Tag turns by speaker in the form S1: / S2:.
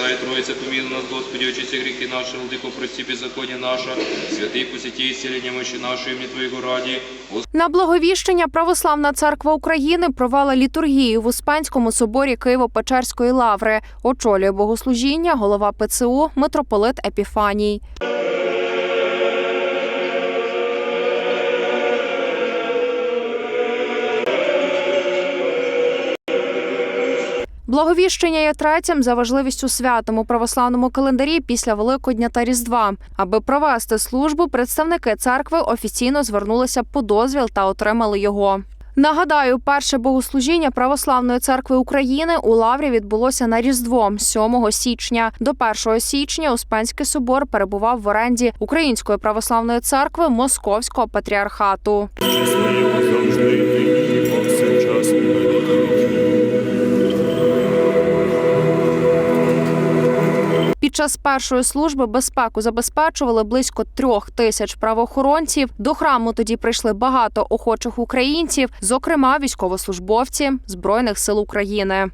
S1: Пресвятая Троица, помилуй нас, Господи, очисти грехи наши, Владыко, прости беззаконие наше, святый посети исцеление мощи нашей, имени Твоего ради,
S2: На благовіщення Православна церква України провела літургію в Успенському соборі Києво-Печерської лаври. Очолює богослужіння голова ПЦУ митрополит Епіфаній. Благовіщення є третім за важливістю святом у православному календарі після Великодня та Різдва. Аби провести службу, представники церкви офіційно звернулися по дозвіл та отримали його. Нагадаю, перше богослужіння Православної церкви України у Лаврі відбулося на Різдво 7 січня. До 1 січня Успенський собор перебував в оренді Української православної церкви Московського патріархату. Під час першої служби безпеку забезпечували близько трьох тисяч правоохоронців. До храму тоді прийшли багато охочих українців, зокрема військовослужбовці Збройних сил України.